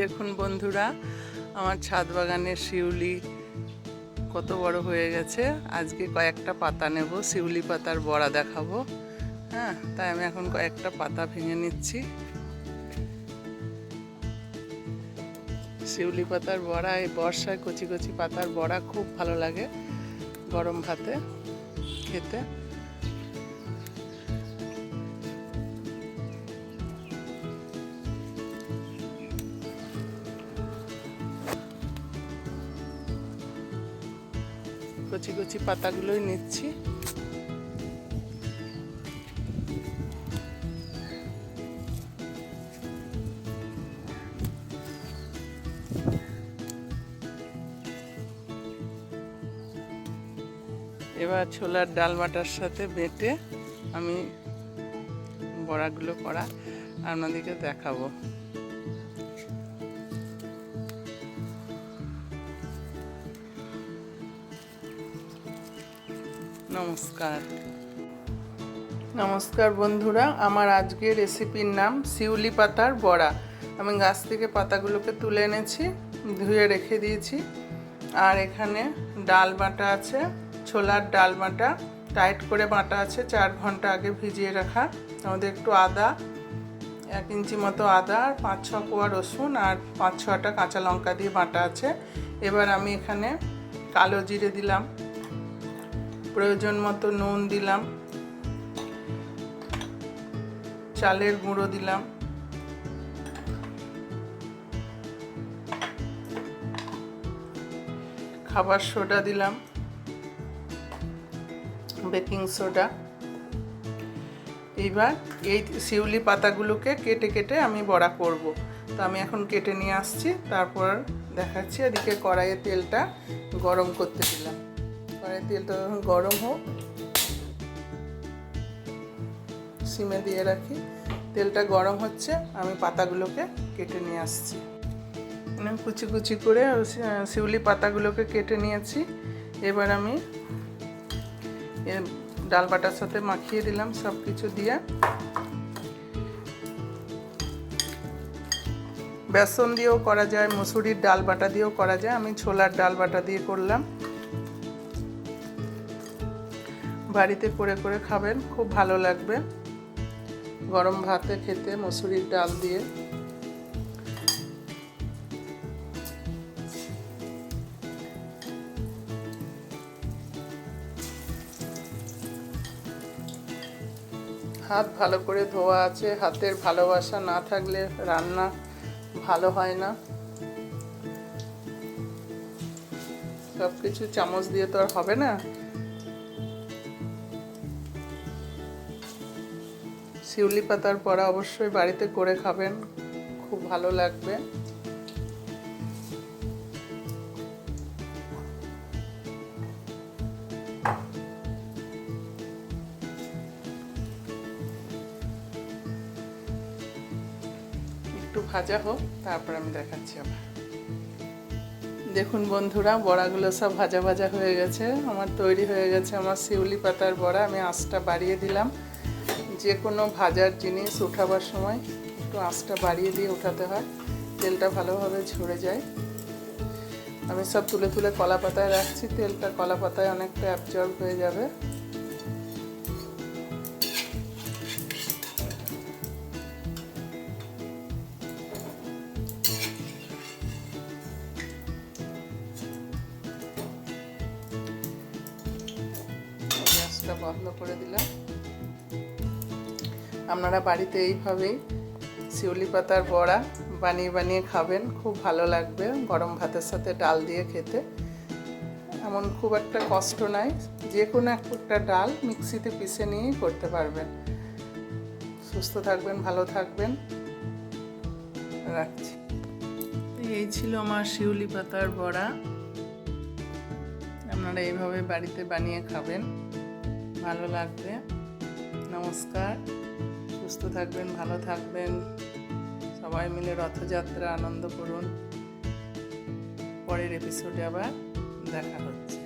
দেখুন বন্ধুরা, আমার ছাদ বাগানের শিউলি কত বড় হয়ে গেছে। আজকে কয়েকটা পাতা নেব, শিউলি পাতার বড়া দেখাবো। হ্যাঁ তাই আমি এখন কয়েকটা পাতা ভেঙে নিচ্ছি। শিউলি পাতার বড়া, এই বর্ষায় কচি কচি পাতার বড়া খুব ভালো লাগে গরম ভাতে খেতে। কচি কচি পাতাগুলোই নিচ্ছি। এবার ছোলার ডালবাটার সাথে বেটে আমি বড়াগুলো করা আপনাদেরকে দেখাবো। নমস্কার। নমস্কার বন্ধুরা, আমার আজকের রেসিপির নাম শিউলি পাতার বড়া। আমি গাছ থেকে পাতাগুলোকে তুলে এনেছি, ধুয়ে রেখে দিয়েছি। আর এখানে ডাল বাটা আছে, ছোলার ডাল বাটা, টাইট করে বাটা আছে, চার ঘণ্টা আগে ভিজিয়ে রাখা। আমাদের একটু আদা, এক ইঞ্চি মতো আদা, আর পাঁচ ছ কোয়া রসুন, আর পাঁচ ছটা কাঁচা লঙ্কা দিয়ে বাটা আছে। এবার আমি এখানে কালো জিরে দিলাম। প্রয়োজন মতো নুন দিলাম। চালের গুঁড়ো দিলাম। খাবার সোডা দিলাম। Baking soda. এইবার এই শিউলি পাতাগুলোকে কেটে কেটে আমি বড়া করব। তো আমি এখন কেটে নিয়ে আসছি, তারপর দেখাচ্ছি, এদিকে কড়াইয়ে তেলটা গরম করতে দিলাম। কড়াই তেলটা যখন গরম হোক। সিমে দিয়ে রাখি। তেলটা গরম হচ্ছে, আমি পাতাগুলোকে কেটে নিয়ে আসছি। মানে কুচি কুচি করে শিউলি পাতাগুলোকে কেটে নিয়েছি। এবার আমি ডাল বাটার সাথে মাখিয়ে দিলাম সব কিছু দিয়ে। বেসন দিয়েও করা যায়, মুসুরির ডাল বাটা দিয়েও করা যায়। আমি ছোলার ডাল বাটা দিয়ে করলাম। বাড়িতে করে করে খাবেন, খুব ভালো লাগবে। গরম ভাতে খেতে মসুরির ডাল দিয়ে। হাত ভালো করে ধোয়া আছে, হাতের ভালোবাসা না থাকলে রান্না ভালো হয় না। সব কিছু চামচ দিয়ে তো আর হবে না। শিউলি পাতার পরা অবশ্যই বাড়িতে করে খাবেন, খুব ভালো লাগবে। একটু ভাজা হোক, তারপর আমি দেখাচ্ছি আবার। দেখুন বন্ধুরা, বড়াগুলো সব ভাজা ভাজা হয়ে গেছে, আমার তৈরি হয়ে গেছে আমার শিউলি পাতার বড়া, আমি আঁচটা বাড়িয়ে দিলাম। যে কোনো ভাজার জিনিস উঠাবার সময় একটু আঁচটা বাড়িয়ে দিয়ে উঠাতে হয়, তেলটা ভালোভাবে ঝরে যায়। আমি সব তুলে তুলে কলা পাতায় রাখছি, তেলটা কলা পাতায় অনেকটা অ্যাবজর্ব হয়ে যাবে। বন্ধ করে দিলাম। আপনারা বাড়িতে এইভাবেই শিউলি পাতার বড়া বানিয়ে বানিয়ে খাবেন, খুব ভালো লাগবে গরম ভাতের সাথে ডাল দিয়ে খেতে। এমন খুব একটা কষ্ট নাই যে কোনো একটা ডাল মিক্সিতে পিষে নিয়েই করতে পারবেন। সুস্থ থাকবেন, ভালো থাকবেন। রাখছি। এই ছিল আমার শিউলি পাতার বড়া। আপনারা এইভাবে বাড়িতে বানিয়ে খাবেন। ভালো লাগবে। নমস্কার। সুস্থ থাকবেন ভালো থাকবেন। সবাই মিলে রথযাত্রা আনন্দ করুন। পরের এপিসোডে আবার দেখা হচ্ছে।